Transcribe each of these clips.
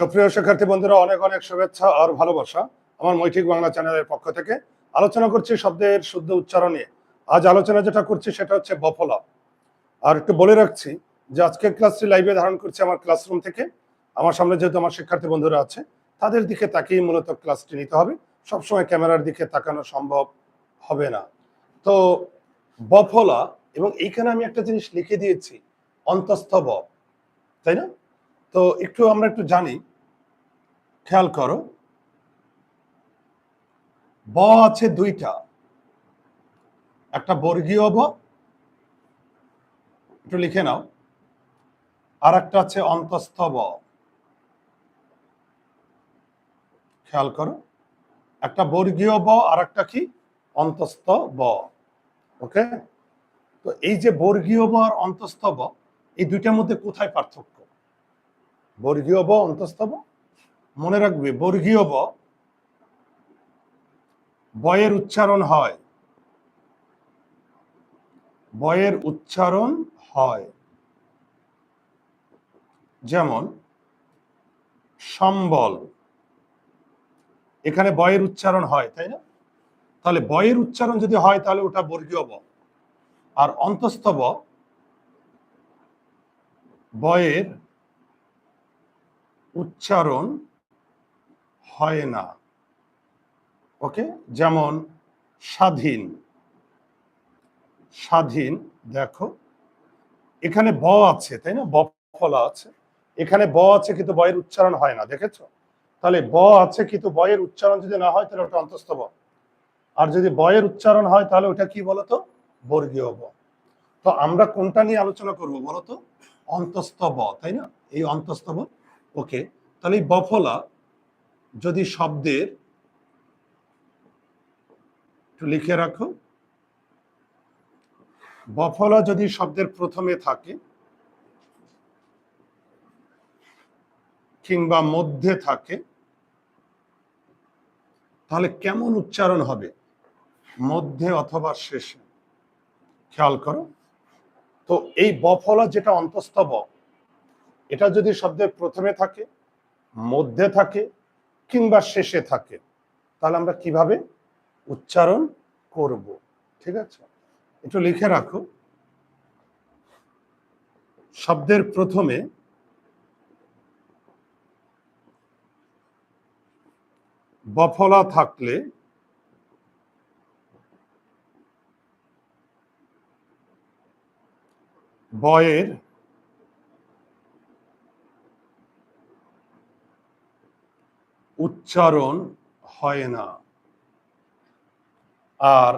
সুপ্রিয় শিক্ষার্থী বন্ধুরা, অনেক অনেক শুভেচ্ছা আর ভালোবাসা আমার মৈঠিক বাংলা চ্যানেলের পক্ষ থেকে। আলোচনা করছি শব্দের শুদ্ধ উচ্চারণ নিয়ে। আজ আলোচনা যেটা করছি সেটা হচ্ছে বফলা। আর একটু বলে রাখছি যে আজকে ক্লাসটি লাইভে ধারণ করছি আমার ক্লাসরুম থেকে। আমার সামনে যেহেতু আমার শিক্ষার্থী বন্ধুরা আছে, তাদের দিকে তাকিয়ে মূলত ক্লাসটি নিতে হবে। সবসময় ক্যামেরার দিকে তাকানো সম্ভব হবে না। তো বফলা, এবং এইখানে আমি একটা জিনিস লিখে দিয়েছি অন্তস্থ ব তাই না? তো একটু আমরা একটু জানি খেয়াল করো। ব আছে দুইটা। একটা বর্গীয় ব, একটু লিখে নাও। আর একটা আছে অন্তস্থ ব। খেয়াল করো। একটা বর্গীয় ব আর একটা কি? অন্তস্থ ব। ওকে? তো এই যে বর্গীয় ব আর অন্তস্থ ব, এই দুইটার মধ্যে কোথায় পার্থক্য? বর্গীয় ব, অন্তস্থ ব? মনে রাখবে, বর্গীয় ব বয়ের উচ্চারণ হয়। বয়ের উচ্চারণ হয়। যেমন, সম্বল। এখানে বয়ের উচ্চারণ হয়, তাই না? তাহলে বয়ের উচ্চারণ যদি হয়, তাহলে ওটা বর্গীয় ব। আর অন্তস্থ ব বয়ের উচ্চারণ হয় না। ওকে যেমন স্বাধীন। স্বাধীন, দেখো, এখানে ব আছে, তাই না? ব আছে। এখানে ব আছে কিন্তু বয়ের উচ্চারণ হয় না, দেখেছ? তাহলে ব আছে কিন্তু বয়ের উচ্চারণ যদি না হয়, তাহলে ওটা অন্তস্থ ব। আর যদি বয়ের উচ্চারণ হয়, তাহলে ওটা কি বলতো? বর্গীয় ব। তো আমরা কোনটা নিয়ে আলোচনা করব বলতো? অন্তস্থ ব, তাই না? এই অন্তস্থ ব। ওকে তাহলে এই বফলা যদি শব্দের একটু লিখে রাখো। বফলা যদি শব্দের প্রথমে থাকে কিংবা মধ্যে থাকে, তাহলে কেমন উচ্চারণ হবে? মধ্যে অথবা শেষে। খেয়াল করো। তো এই বফলা যেটা অন্তস্থ ব এটা যদি শব্দের প্রথমে থাকে, মধ্যে থাকে কিংবা শেষে থাকে, তাহলে আমরা কীভাবে উচ্চারণ করব? ঠিক আছে? একটু লিখে রাখো। শব্দের প্রথমে বফলা থাকলে বয়ের উচ্চারণ হয় না। আর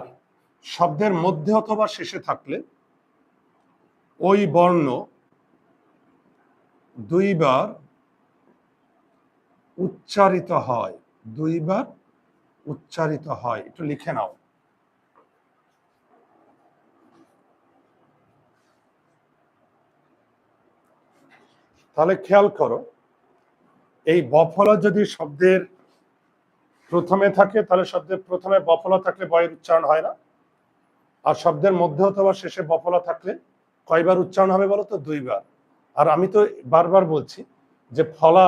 শব্দের মধ্যে অথবা শেষে থাকলে ওই বর্ণ দুইবার উচ্চারিত হয়, দুইবার উচ্চারিত হয়। একটু লিখে নাও। তাহলে খেয়াল করো এই বফলা যদি শব্দের প্রথমে থাকে, তাহলে শব্দের প্রথমে বফলা থাকলে বয়ের উচ্চারণ হয় না। আর শব্দের মধ্যে অথবা শেষে বফলা থাকলে কয়বার উচ্চারণ হবে বলো তো? দুইবার। আর আমি তো বারবার বলছি যে ফলা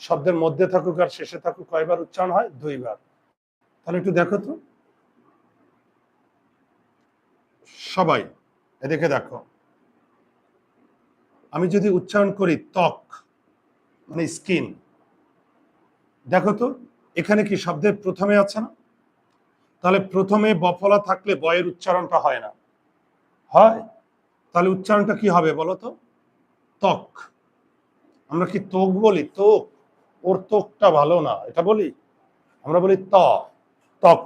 শব্দের মধ্যে থাকুক আর শেষে থাকুক কয়বার উচ্চারণ হয়? দুইবার। তাহলে একটু দেখো তো। সবাই, এদিকে দেখো। আমি যদি উচ্চারণ করি ত্বক মানে স্কিন দেখো তো, এখানে কি শব্দের প্রথমে আছে না? তাহলে প্রথমে বফলা থাকলে বয়ের উচ্চারণটা হয় না। হয়? তাহলে উচ্চারণটা কি হবে বলো তো? ত্বক। আমরা কি তোক বলি? তোক ওর তোকটা ভালো না, এটা বলি? আমরা বলি ত, ত্বক,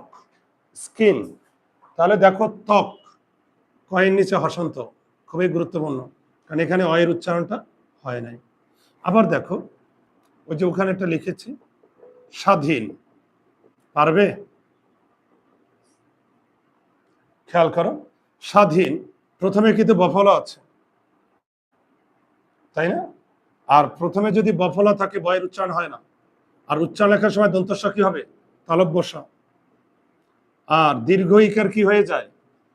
স্কিন। তাহলে দেখো ত্বক। কয়ের নিচে হসন্ত, খুবই গুরুত্বপূর্ণ, কারণ এখানে অয়ের উচ্চারণটা হয় নাই। আবার দেখো, ওই যে ওখানে একটা লিখেছি স্বাধীন। পারবে? খেয়াল করো, স্বাধীন। প্রথমে কিন্তু বফলা আছে। তাই না? আর প্রথমে যদি বফলা থাকে বয়ের উচ্চারণ হয় না। আর উচ্চারণ লেখার সময় দন্তস্ব কি হবে? তালব বসা আর দীর্ঘ ইকার কি হয়ে যায়?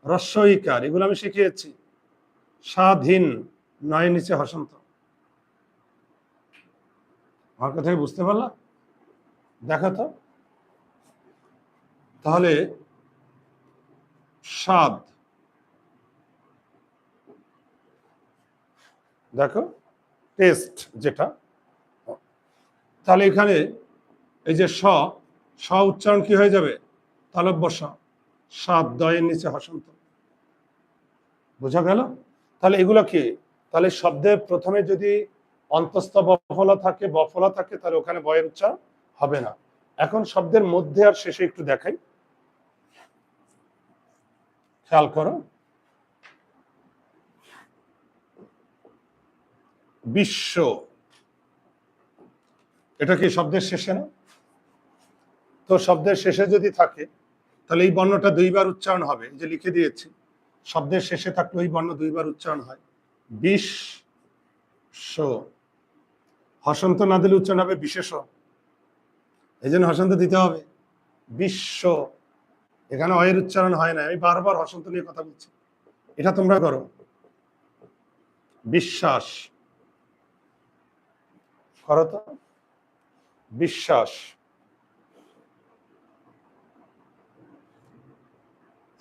রস্য ইকার, এগুলো আমি শিখিয়েছি। স্বাধীন, নয় নিচে হসন্ত। আমার কথা বুঝতে পারলা? দেখো তো। তাহলে স্বাদ। দেখো টেস্ট যেটা। তাহলে এখানে এই যে স স উচ্চারণ কি হয়ে যাবে? তালব্য স সাত দয়ের নিচে হসন্ত। বোঝা গেল? তাহলে এগুলো কি? তাহলে শব্দের প্রথমে যদি অন্তস্থ বফলা থাকে বফলা থাকে, তাহলে ওখানে বয়ের উচ্চারণ। হবে না। এখন শব্দের মধ্যে আর শেষে একটু দেখাই। খেয়াল করো। বিশ্ব। এটা কি শব্দের শেষে না? তো শব্দের শেষে যদি থাকে, তাহলে এই বর্ণটা দুইবার উচ্চারণ হবে। যে লিখে দিয়েছি, শব্দের শেষে থাকলে ওই বর্ণ দুইবার উচ্চারণ হয়। বিশ হসন্ত না দিলে উচ্চারণ হবে বিশেষ। এই জন্য হসন্ত দিতে হবে। বিশ্ব, এখানে অয়ের উচ্চারণ হয় না। আমি বারবার হসন্ত নিয়ে কথা বলছি। এটা তোমরা করো। বিশ্বাস। করো তো। বিশ্বাস।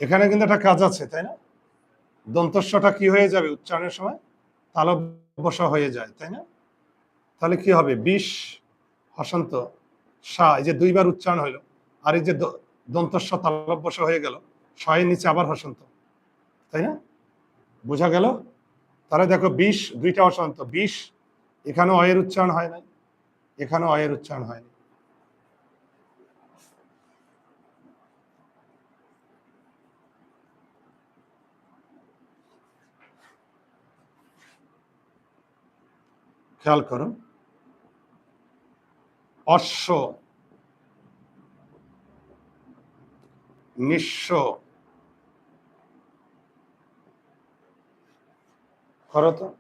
এখানে কিন্তু একটা কাজ আছে, তাই না? দন্তস্বটা কি হয়ে যাবে উচ্চারণের সময়? তালব্যসা হয়ে যায়, তাই না? তাহলে কি হবে? বিষ, হসন্ত। সা এই যে দুইবার উচ্চারণ হইল, আর এই যে দ- দন্তস্ব তালব্যসা হয়ে গেল শয়ের নিচে আবার হসন্ত তাই না? বোঝা গেল? তাহলে দেখো, বিষ, দুইটা হসন্ত বিষ এখানে অয়ের উচ্চারণ হয় নাই এখানে অয়ের উচ্চারণ হয়নি খেয়াল করো। অশ্ব, নিঃস্ব। করো তো।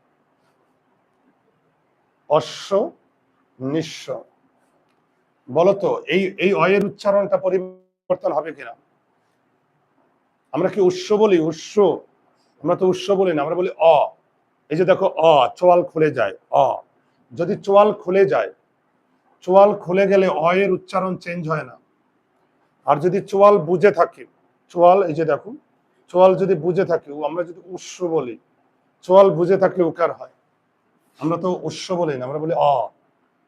অশ্ব, নিঃস্ব। বলো তো, এই এই অয়ের উচ্চারণটা পরিবর্তন হবে কিনা? আমরা কি উৎস বলি? উৎস। আমরা তো উৎস বলি না, আমরা বলি অ। এই যে দেখো, অ, চোয়াল খুলে যায়, অ। যদি চোয়াল খুলে যায় চোয়াল খুলে গেলে অয়ের উচ্চারণ চেঞ্জ হয় না। আর যদি চোয়াল বুঝে থাকে, চোয়াল, এই যে দেখো চোয়াল যদি বুঝে থাকে, ও আমরা যদি উৎস বলি, চোয়াল বুঝে থাকলে উকার হয়। আমরা তো উৎস বলি না, আমরা বলি অ,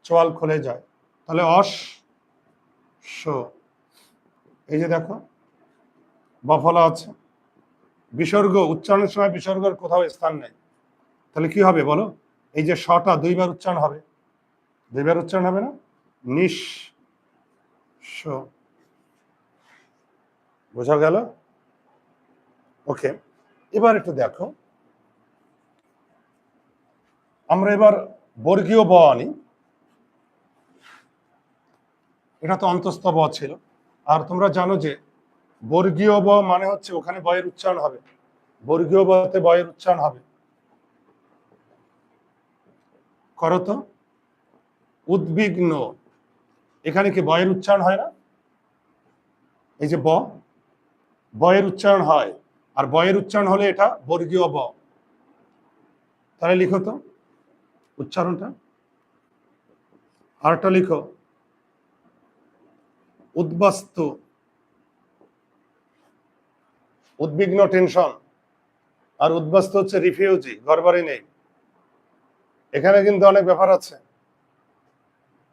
চোয়াল খুলে যায়। তাহলে অস এই যে দেখো, বফলা আছে। বিসর্গ, উচ্চারণের সময় বিসর্গের কোথাও স্থান নেই। তাহলে কি হবে বলো? এই যে শটা দুইবার উচ্চারণ হবে। দুইবার উচ্চারণ হবে না? নিঃ স বোঝা গেল? ওকে, এবার একটু দেখো। আমরা এবার বর্গীয় ব আনি। এটা তো অন্তস্থ ব ছিল। আর তোমরা জানো যে বর্গীয় ব মানে হচ্ছে ওখানে বয়ের উচ্চারণ হবে। বর্গীয় বতে বয়ের উচ্চারণ হবে। করো তো। উদ্বিগ্ন। এখানে কি বয়ের উচ্চারণ হয় না? এই যে ব, বয়ের উচ্চারণ হয়, আর বয়ের উচ্চারণ হলে এটা বর্গীয় ব। তাহলে লিখো তো উচ্চারণটা। আরটা লিখো। উদ্বাস্ত, উদ্বিগ্ন টেনশন, আর উদ্বাস্ত হচ্ছে রিফিউজি, ঘরবাড়ি নেই। এখানে কিন্তু অনেক ব্যাপার আছে।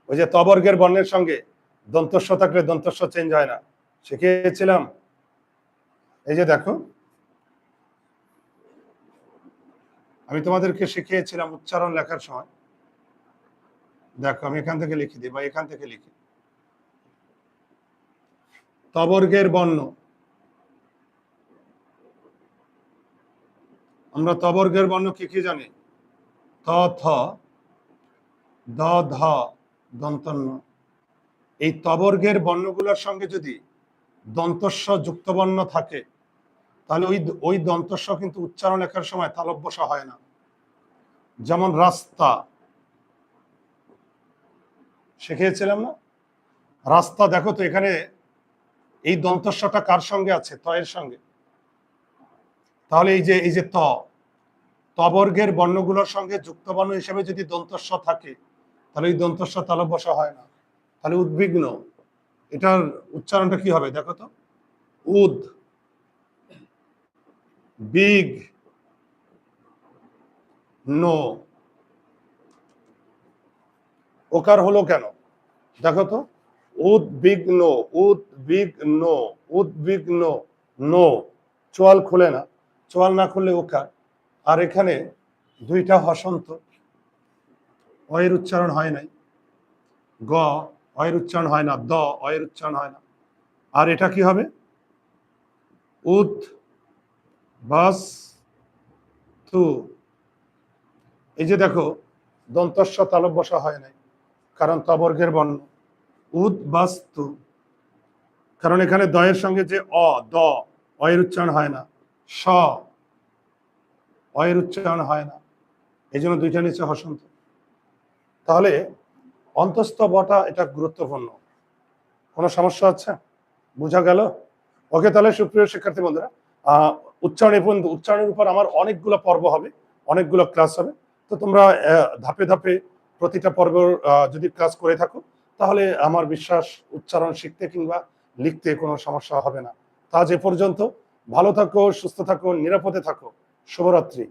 ওই যে তবর্গের বর্ণের সঙ্গে দন্তস্ব থাকলে দন্তস্ব চেঞ্জ হয় না। শিখিয়েছিলাম। এই যে দেখো। আমি তোমাদেরকে শিখিয়েছিলাম উচ্চারণ লেখার সময়। দেখো, আমি এখান থেকে লিখে দিই বা এখান থেকে লিখি। তবর্গের বর্ণ। আমরা তবর্গের বর্ণ কি কি জানি? ত, থ, দ, ধ। দন্তন্য। এই তবর্গের বর্ণগুলোর সঙ্গে যদি দন্তস্ব যুক্ত বর্ণ থাকে, তাহলে ওই ওই দন্তস্ব কিন্তু উচ্চারণ লেখার সময় তালব্যসা হয় না। যেমন রাস্তা। শিখিয়েছিলাম না? রাস্তা, দেখো তো এখানে এই দন্তস্বটা কার সঙ্গে আছে? তয়ের সঙ্গে। তাহলে এই যে এই যে ত, তবর্গের বর্ণগুলোর সঙ্গে যুক্ত বর্ণ হিসেবে যদি দন্তস্ব থাকে তাহলে এই দন্তস্ব তালব বসা হয় না। তাহলে উদ্বিগ্ন। এটার উচ্চারণটা কি হবে দেখো তো? উদ। বিগ। নো। ওকার হলো কেন? দেখো তো। উদ্বিগ্ন উদ্বিগ্ন উদ্বিগ্ন, নো। চোয়াল খুলে না। চোয়াল না খুললে ওকার। আর এখানে দুইটা হসন্ত। অয়ের উচ্চারণ হয় নাই। গ, অয়ের উচ্চারণ হয় না। দ, অয়ের উচ্চারণ হয় না। আর এটা কি হবে? উদ বাস তু এই যে দেখো দন্তস্ব তালব বসা হয় নাই, কারণ তবর্গের বর্ণ। উদ বাস্তু। কারণ এখানে দয়ের সঙ্গে যে অ, দ, অয়ের উচ্চারণ হয় না। স, অয়ের উচ্চারণ হয় না। এই জন্য দুইটা নিচে হসন্ত। তাহলে অন্তস্থ বটা এটা গুরুত্বপূর্ণ। কোনো সমস্যা আছে বোঝা গেল? ওকে, তাহলে সুপ্রিয় শিক্ষার্থী বন্ধুরা উচ্চারণ এ পর্যন্ত উচ্চারণের উপর আমার অনেকগুলো পর্ব হবে, অনেকগুলো ক্লাস হবে। তো তোমরা ধাপে ধাপে প্রতিটা পর্ব যদি ক্লাস করে থাকো, তাহলে আমার বিশ্বাস উচ্চারণ শিখতে কিংবা লিখতে কোনো সমস্যা হবে না। তা এ পর্যন্ত। ভালো থাকো, সুস্থ থাকো, নিরাপদে থাকো। শুভরাত্রি।